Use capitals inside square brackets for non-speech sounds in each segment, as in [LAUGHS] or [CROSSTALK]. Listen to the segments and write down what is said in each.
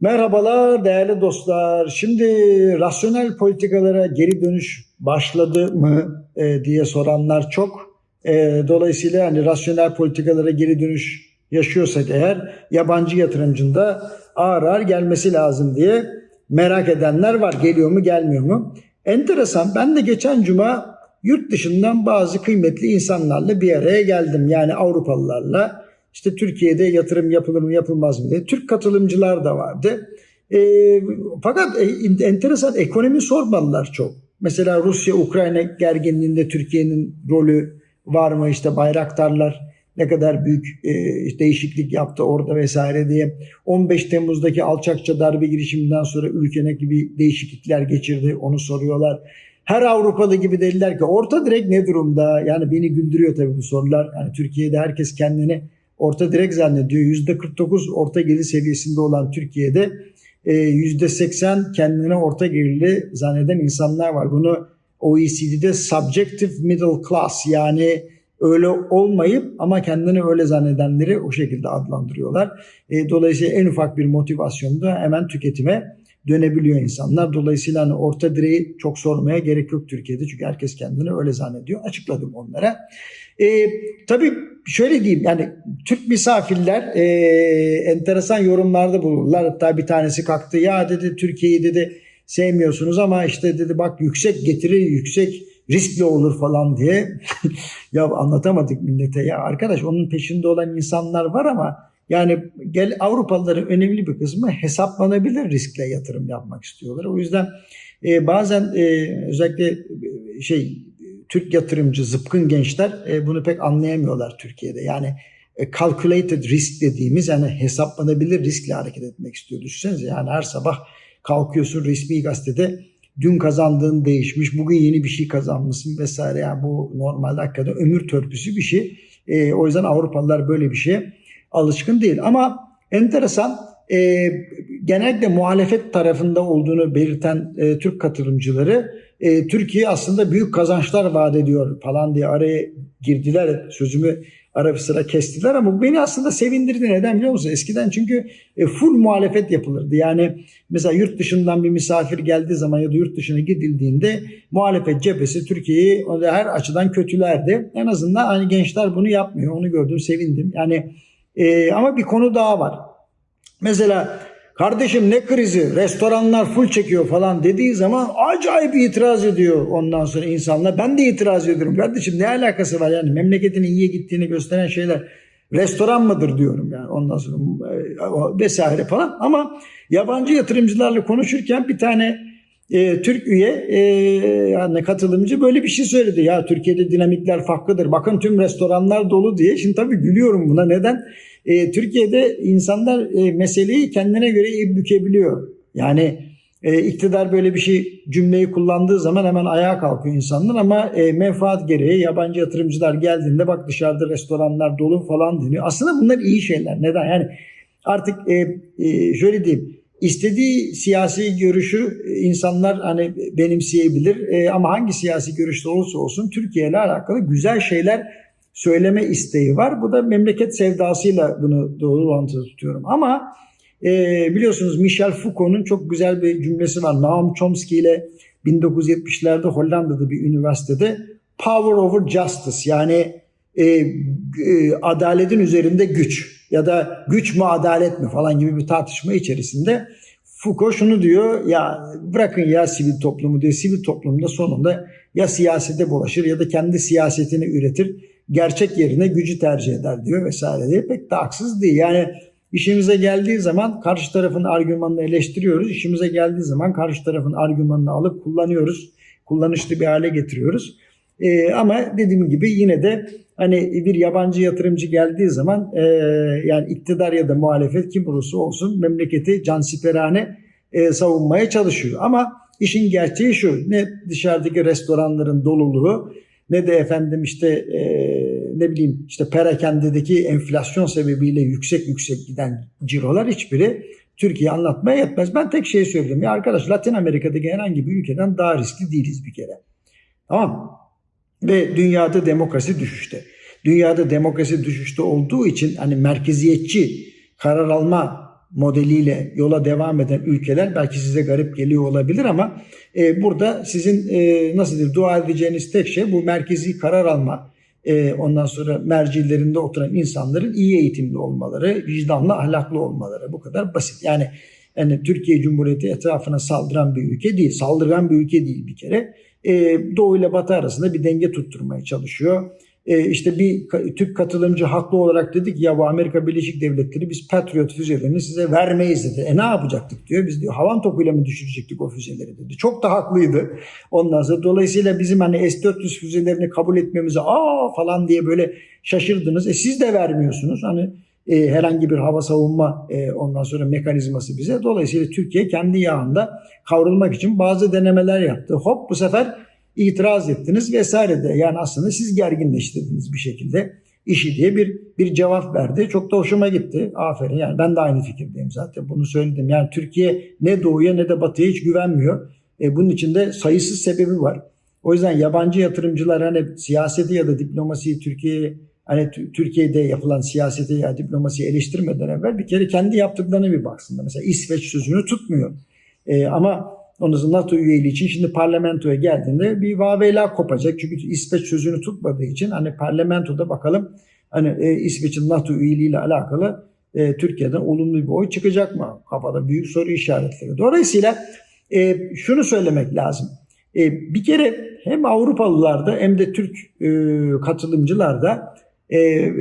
Merhabalar değerli dostlar. Şimdi rasyonel politikalara geri dönüş başladı mı e, diye soranlar çok. E, dolayısıyla hani rasyonel politikalara geri dönüş yaşıyorsak eğer yabancı yatırımcının da ağır ağır gelmesi lazım diye merak edenler var. Geliyor mu gelmiyor mu? Enteresan. Ben de geçen cuma yurt dışından bazı kıymetli insanlarla bir araya geldim. Yani Avrupalılarla. İşte Türkiye'de yatırım yapılır mı yapılmaz mı diye. Türk katılımcılar da vardı. E, fakat e, enteresan ekonomi sormalılar çok. Mesela Rusya-Ukrayna gerginliğinde Türkiye'nin rolü var mı? İşte bayraktarlar ne kadar büyük e, değişiklik yaptı orada vesaire diye. 15 Temmuz'daki alçakça darbe girişiminden sonra ülke ne gibi değişiklikler geçirdi onu soruyorlar. Her Avrupalı gibi dediler ki orta direk ne durumda? Yani beni güldürüyor tabii bu sorular. Yani Türkiye'de herkes kendini orta direk zannediyor. %49 orta gelir seviyesinde olan Türkiye'de %80 kendine orta gelirli zanneden insanlar var. Bunu OECD'de subjective middle class yani öyle olmayıp ama kendini öyle zannedenleri o şekilde adlandırıyorlar. Dolayısıyla en ufak bir motivasyonda hemen tüketime dönebiliyor insanlar. Dolayısıyla hani orta direği çok sormaya gerek yok Türkiye'de. Çünkü herkes kendini öyle zannediyor. Açıkladım onlara. E, tabii şöyle diyeyim yani Türk misafirler e, enteresan yorumlarda bulurlar. Hatta bir tanesi kalktı ya dedi Türkiye'yi dedi sevmiyorsunuz ama işte dedi bak yüksek getiri yüksek riskli olur falan diye. [LAUGHS] ya anlatamadık millete ya arkadaş onun peşinde olan insanlar var ama yani gel Avrupalıların önemli bir kısmı hesaplanabilir riskle yatırım yapmak istiyorlar. O yüzden e, bazen e, özellikle şey Türk yatırımcı zıpkın gençler e, bunu pek anlayamıyorlar Türkiye'de. Yani e, calculated risk dediğimiz yani hesaplanabilir riskle hareket etmek istiyor. Düşünsenize yani her sabah kalkıyorsun resmi gazetede dün kazandığın değişmiş, bugün yeni bir şey kazanmışsın vesaire. Yani bu normalde hakikaten ömür törpüsü bir şey. E, o yüzden Avrupalılar böyle bir şeye alışkın değil. Ama enteresan e, genellikle muhalefet tarafında olduğunu belirten e, Türk katılımcıları e, Türkiye aslında büyük kazançlar vaat ediyor falan diye araya girdiler. Sözümü ara sıra kestiler ama bu beni aslında sevindirdi. Neden biliyor musun? Eskiden çünkü e, full muhalefet yapılırdı. Yani mesela yurt dışından bir misafir geldiği zaman ya da yurt dışına gidildiğinde muhalefet cephesi Türkiye'yi her açıdan kötülerdi. En azından hani gençler bunu yapmıyor. Onu gördüm, sevindim. Yani e, ama bir konu daha var. Mesela kardeşim ne krizi restoranlar full çekiyor falan dediği zaman acayip itiraz ediyor ondan sonra insanlar. Ben de itiraz ediyorum kardeşim ne alakası var yani memleketin iyiye gittiğini gösteren şeyler restoran mıdır diyorum yani ondan sonra vesaire falan. Ama yabancı yatırımcılarla konuşurken bir tane e, Türk üye e, yani katılımcı böyle bir şey söyledi. Ya Türkiye'de dinamikler farklıdır. Bakın tüm restoranlar dolu diye. Şimdi tabii gülüyorum buna. Neden? E, Türkiye'de insanlar e, meseleyi kendine göre bükebiliyor. Yani e, iktidar böyle bir şey cümleyi kullandığı zaman hemen ayağa kalkıyor insanlar ama e, menfaat gereği yabancı yatırımcılar geldiğinde bak dışarıda restoranlar dolu falan deniyor. Aslında bunlar iyi şeyler. Neden? Yani artık e, e, şöyle diyeyim istediği siyasi görüşü insanlar hani benimseyebilir e, ama hangi siyasi görüşte olursa olsun Türkiye ile alakalı güzel şeyler söyleme isteği var. Bu da memleket sevdasıyla bunu doğru orantılı tutuyorum. Ama e, biliyorsunuz Michel Foucault'un çok güzel bir cümlesi var. Noam Chomsky ile 1970'lerde Hollanda'da bir üniversitede power over justice yani e, e, adaletin üzerinde güç ya da güç mü adalet mi falan gibi bir tartışma içerisinde Foucault şunu diyor ya bırakın ya sivil toplumu diyor. Sivil toplumda sonunda ya siyasete bulaşır ya da kendi siyasetini üretir. Gerçek yerine gücü tercih eder diyor vesaire diye pek de haksız değil. Yani işimize geldiği zaman karşı tarafın argümanını eleştiriyoruz. İşimize geldiği zaman karşı tarafın argümanını alıp kullanıyoruz. Kullanışlı bir hale getiriyoruz. Ee, ama dediğim gibi yine de hani bir yabancı yatırımcı geldiği zaman e, yani iktidar ya da muhalefet kim olursa olsun memleketi cansiperane e, savunmaya çalışıyor. Ama işin gerçeği şu ne dışarıdaki restoranların doluluğu ne de efendim işte e, ne bileyim işte perakendedeki enflasyon sebebiyle yüksek yüksek giden cirolar hiçbiri Türkiye anlatmaya yetmez. Ben tek şey söyleyeyim ya arkadaş Latin Amerika'daki herhangi bir ülkeden daha riskli değiliz bir kere. Tamam? Ve dünyada demokrasi düşüşte. Dünyada demokrasi düşüşte olduğu için hani merkeziyetçi karar alma modeliyle yola devam eden ülkeler belki size garip geliyor olabilir ama e, burada sizin e, nasıl diyeyim dua edeceğiniz tek şey bu merkezi karar alma e, ondan sonra mercilerinde oturan insanların iyi eğitimli olmaları, vicdanlı, ahlaklı olmaları bu kadar basit. Yani yani Türkiye Cumhuriyeti etrafına saldıran bir ülke değil, saldırgan bir ülke değil bir kere. E, Doğu ile Batı arasında bir denge tutturmaya çalışıyor. E, işte bir Türk katılımcı haklı olarak dedik ya bu Amerika Birleşik Devletleri biz Patriot füzelerini size vermeyiz dedi. E ne yapacaktık diyor. Biz diyor havan topuyla mı düşürecektik o füzeleri dedi. Çok da haklıydı. Ondan sonra dolayısıyla bizim hani S-400 füzelerini kabul etmemize aa falan diye böyle şaşırdınız. E siz de vermiyorsunuz. Hani e, herhangi bir hava savunma e, ondan sonra mekanizması bize. Dolayısıyla Türkiye kendi yağında kavrulmak için bazı denemeler yaptı. Hop bu sefer itiraz ettiniz vesaire de. Yani aslında siz gerginleştirdiniz bir şekilde işi diye bir bir cevap verdi. Çok da hoşuma gitti. Aferin. Yani ben de aynı fikirdeyim zaten. Bunu söyledim. Yani Türkiye ne doğuya ne de batıya hiç güvenmiyor. E, bunun içinde sayısız sebebi var. O yüzden yabancı yatırımcılar hani siyaseti ya da diplomasiyi Türkiye'ye hani Tü- Türkiye'de yapılan siyaseti ya diplomasiyi eleştirmeden evvel bir kere kendi yaptıklarına bir baksınlar. Mesela İsveç sözünü tutmuyor. E, ama ondan sonra NATO üyeliği için şimdi parlamentoya geldiğinde bir vaveyla kopacak. Çünkü İsveç sözünü tutmadığı için hani parlamentoda bakalım hani e, İsveç'in NATO üyeliğiyle alakalı e, Türkiye'den olumlu bir oy çıkacak mı? Kafada büyük soru işaretleri. Dolayısıyla e, şunu söylemek lazım. E, bir kere hem Avrupalılarda hem de Türk e, katılımcılarda e, e,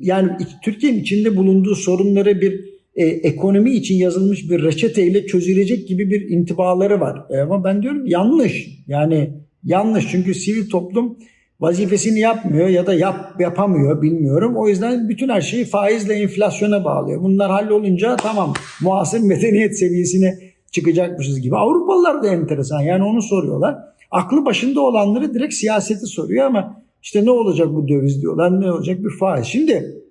yani Türkiye'nin içinde bulunduğu sorunları bir e, ekonomi için yazılmış bir reçeteyle çözülecek gibi bir intibaları var. E, ama ben diyorum yanlış. Yani yanlış çünkü sivil toplum vazifesini yapmıyor ya da yap, yapamıyor bilmiyorum. O yüzden bütün her şeyi faizle enflasyona bağlıyor. Bunlar hallolunca tamam muasır medeniyet seviyesine çıkacakmışız gibi. Avrupalılar da enteresan yani onu soruyorlar. Aklı başında olanları direkt siyaseti soruyor ama işte ne olacak bu döviz diyorlar ne olacak bir faiz. Şimdi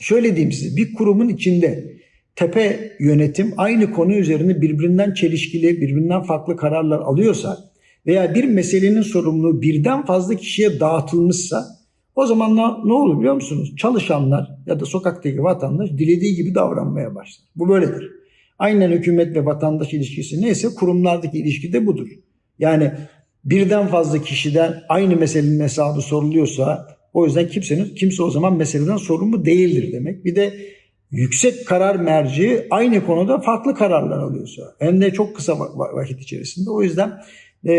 şöyle diyeyim size bir kurumun içinde tepe yönetim aynı konu üzerine birbirinden çelişkili, birbirinden farklı kararlar alıyorsa veya bir meselenin sorumluluğu birden fazla kişiye dağıtılmışsa o zaman ne, ne olur biliyor musunuz? Çalışanlar ya da sokaktaki vatandaş dilediği gibi davranmaya başlar. Bu böyledir. Aynen hükümet ve vatandaş ilişkisi neyse kurumlardaki ilişki de budur. Yani birden fazla kişiden aynı meselenin hesabı soruluyorsa o yüzden kimsenin kimse o zaman meseleden sorumlu değildir demek. Bir de yüksek karar merci aynı konuda farklı kararlar alıyorsa hem de çok kısa vakit içerisinde o yüzden e,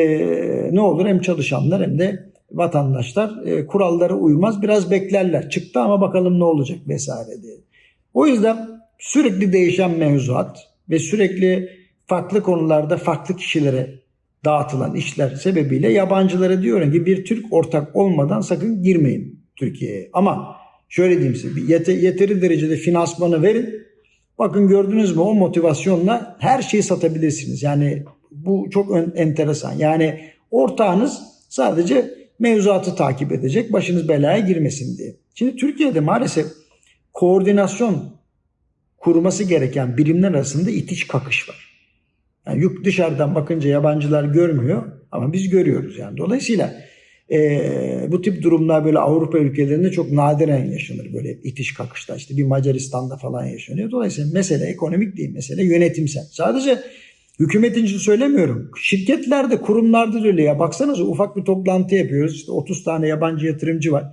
ne olur hem çalışanlar hem de vatandaşlar e, kurallara uymaz biraz beklerler çıktı ama bakalım ne olacak vesaire diye. O yüzden sürekli değişen mevzuat ve sürekli farklı konularda farklı kişilere dağıtılan işler sebebiyle yabancılara diyorum ki bir Türk ortak olmadan sakın girmeyin Türkiye'ye. Ama şöyle diyeyim size yete, yeteri derecede finansmanı verin. Bakın gördünüz mü o motivasyonla her şeyi satabilirsiniz. Yani bu çok ön, enteresan. Yani ortağınız sadece mevzuatı takip edecek başınız belaya girmesin diye. Şimdi Türkiye'de maalesef koordinasyon kurması gereken birimler arasında itiş kakış var. Yani yük dışarıdan bakınca yabancılar görmüyor ama biz görüyoruz yani. Dolayısıyla e, bu tip durumlar böyle Avrupa ülkelerinde çok nadiren yaşanır böyle itiş kakışlar. İşte bir Macaristan'da falan yaşanıyor. Dolayısıyla mesele ekonomik değil, mesele yönetimsel. Sadece hükümet için söylemiyorum. Şirketlerde, kurumlarda da öyle ya. Baksanıza ufak bir toplantı yapıyoruz. İşte 30 tane yabancı yatırımcı var.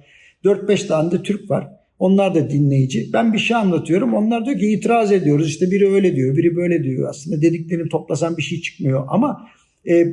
4-5 tane de Türk var. Onlar da dinleyici. Ben bir şey anlatıyorum. Onlar diyor ki itiraz ediyoruz. İşte biri öyle diyor, biri böyle diyor. Aslında dediklerini toplasan bir şey çıkmıyor. Ama e,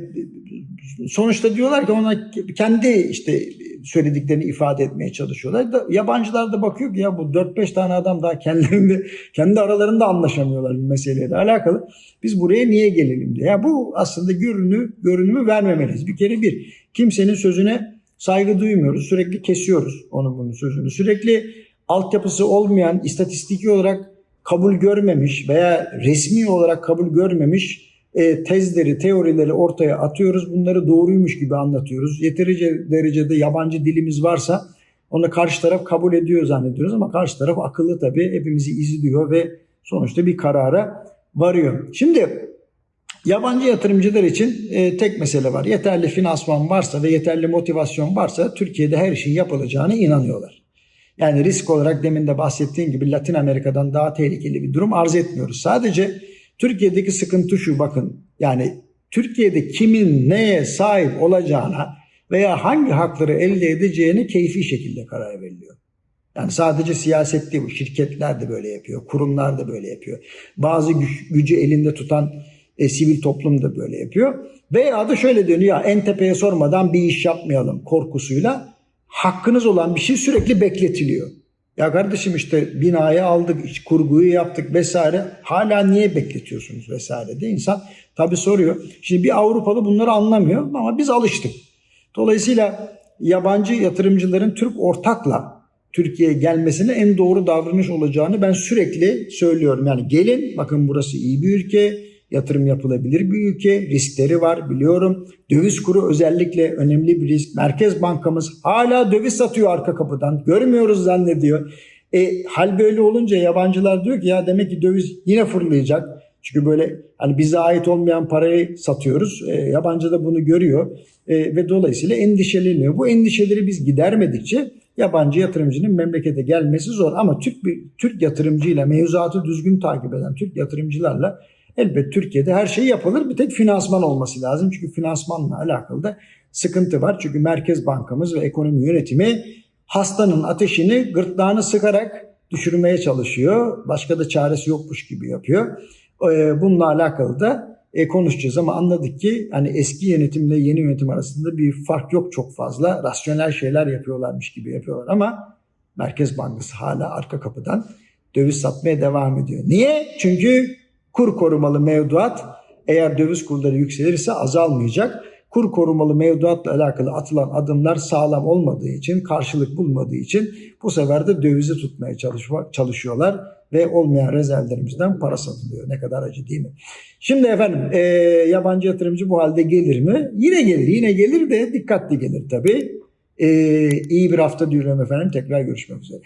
sonuçta diyorlar ki ona kendi işte söylediklerini ifade etmeye çalışıyorlar. Da, yabancılar da bakıyor ki ya bu 4-5 tane adam daha kendilerinde kendi aralarında anlaşamıyorlar bir meseleyle alakalı. Biz buraya niye gelelim diye. Ya bu aslında görünü görünümü vermemeliyiz. Bir kere bir kimsenin sözüne saygı duymuyoruz. Sürekli kesiyoruz onun bunun sözünü. Sürekli altyapısı olmayan, istatistiki olarak kabul görmemiş veya resmi olarak kabul görmemiş e, tezleri, teorileri ortaya atıyoruz. Bunları doğruymuş gibi anlatıyoruz. Yeterince derecede yabancı dilimiz varsa onu karşı taraf kabul ediyor zannediyoruz ama karşı taraf akıllı tabii hepimizi izliyor ve sonuçta bir karara varıyor. Şimdi yabancı yatırımcılar için e, tek mesele var. Yeterli finansman varsa ve yeterli motivasyon varsa Türkiye'de her şeyin yapılacağına inanıyorlar. Yani risk olarak demin de bahsettiğim gibi Latin Amerika'dan daha tehlikeli bir durum arz etmiyoruz. Sadece Türkiye'deki sıkıntı şu bakın yani Türkiye'de kimin neye sahip olacağına veya hangi hakları elde edeceğine keyfi şekilde karar veriliyor. Yani sadece siyaset değil bu. Şirketler de böyle yapıyor. Kurumlar da böyle yapıyor. Bazı güç, gücü elinde tutan e, sivil toplum da böyle yapıyor. Veya da şöyle dönüyor. En tepeye sormadan bir iş yapmayalım korkusuyla. Hakkınız olan bir şey sürekli bekletiliyor. Ya kardeşim işte binayı aldık, iç kurguyu yaptık vesaire. Hala niye bekletiyorsunuz vesaire de insan tabii soruyor. Şimdi bir Avrupalı bunları anlamıyor ama biz alıştık. Dolayısıyla yabancı yatırımcıların Türk ortakla Türkiye'ye gelmesine en doğru davranış olacağını ben sürekli söylüyorum. Yani gelin bakın burası iyi bir ülke, yatırım yapılabilir bir ülke, riskleri var biliyorum. Döviz kuru özellikle önemli bir risk. Merkez Bankamız hala döviz satıyor arka kapıdan. Görmüyoruz zannediyor. E, hal böyle olunca yabancılar diyor ki ya demek ki döviz yine fırlayacak. Çünkü böyle hani bize ait olmayan parayı satıyoruz. E, yabancı da bunu görüyor e, ve dolayısıyla endişeleniyor. Bu endişeleri biz gidermedikçe yabancı yatırımcının memlekete gelmesi zor. Ama Türk bir Türk yatırımcıyla mevzuatı düzgün takip eden Türk yatırımcılarla elbet Türkiye'de her şey yapılır. Bir tek finansman olması lazım. Çünkü finansmanla alakalı da sıkıntı var. Çünkü Merkez Bankamız ve ekonomi yönetimi hastanın ateşini gırtlağını sıkarak düşürmeye çalışıyor. Başka da çaresi yokmuş gibi yapıyor. Ee, Bununla alakalı da e, konuşacağız ama anladık ki hani eski yönetimle yeni yönetim arasında bir fark yok çok fazla. Rasyonel şeyler yapıyorlarmış gibi yapıyorlar ama Merkez Bankası hala arka kapıdan döviz satmaya devam ediyor. Niye? Çünkü kur korumalı mevduat eğer döviz kurları yükselirse azalmayacak. Kur korumalı mevduatla alakalı atılan adımlar sağlam olmadığı için, karşılık bulmadığı için bu sefer de dövizi tutmaya çalışıyorlar ve olmayan rezervlerimizden para satılıyor. Ne kadar acı değil mi? Şimdi efendim e, yabancı yatırımcı bu halde gelir mi? Yine gelir, yine gelir de dikkatli gelir tabii. E, iyi bir hafta diliyorum efendim. Tekrar görüşmek üzere.